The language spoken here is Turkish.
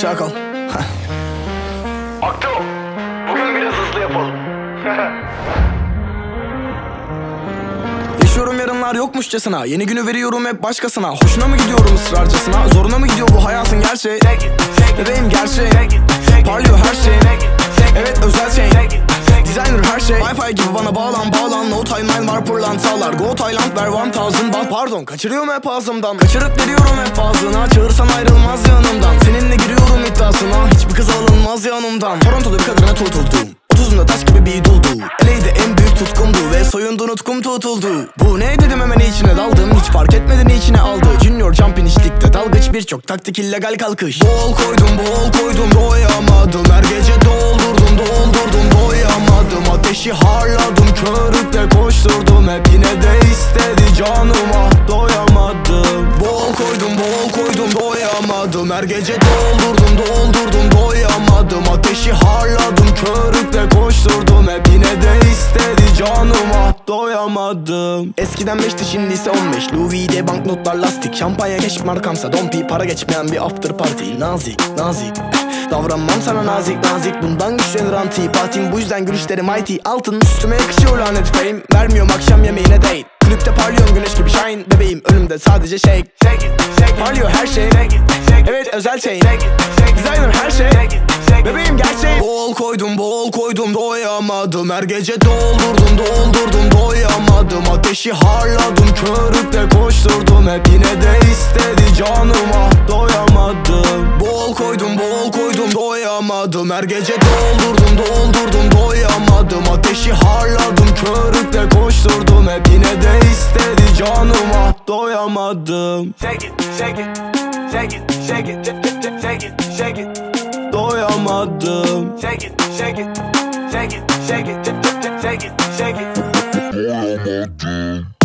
Çakal. Akto, bugün biraz hızlı yapalım. Yaşıyorum yarınlar yokmuşçasına. Yeni günü veriyorum hep başkasına. Hoşuna mı gidiyorum ısrarcasına Zoruna mı gidiyor bu hayatın gerçeği? Bebeğim gerçeği. Parlıyor her şey şey Wi-Fi gibi bana bağlan bağlan. No timeline var pırlantalar. Go Thailand ver 1000 baht. Pardon kaçırıyorum hep ağzımdan. Kaçırıp veriyorum hep ağzına. Çağırsan ayrılmaz yanımdan. Seninle giriyorum iddiasına. Hiçbir kız alınmaz yanımdan. Toronto'da bir kadına tutuldum. Otuzunda taş gibi bir duldu Eleydi en büyük tutkumdu Ve soyundu nutkum tutuldu. Bu ne dedim hemen içine daldım. Hiç fark etmeden içine aldı. Junior jumping içlikte dalgıç birçok taktik illegal kalkış. Bol koydum bol koydum doyamadım Her gece koydum doyamadım. Her gece doldurdum doldurdum doyamadım. Ateşi harladım körükle koşturdum. Hep yine de istedi canıma. Doyamadım. Eskiden 5'ti şimdi ise 15 Louis V banknotlar lastik. Şampanya keşif markamsa dompi Para geçmeyen bir after party. Nazik nazik. Davranmam sana nazik nazik. Bundan güçlenir antipatim. Bu yüzden gülüşlerim mighty. Altın üstüme yakışıyor lanet fame. Vermiyorum akşam yemeğine date. Kulüpte parlıyorum güneş gibi shine. Bebeğim önümde sadece shake Parlıyor her şey Evet özel şey. Designer her şey. Bebeğim gerçeği. Bol koydum bol koydum doyamadım. Her gece doldurdum doldurdum doyamadım. Ateşi harladım körükle koşturdum. Hep yine de istedi canıma. Doyamadım. Bol koydum bol koydum doyamadım. Her gece doldurdum doldurdum doyamadım doyamadım Shake it, shake it, shake it, shake it, shake it, shake it, Doyamadım shake it, shake it, shake it, shake it, shake it, shake it. Doyamadım.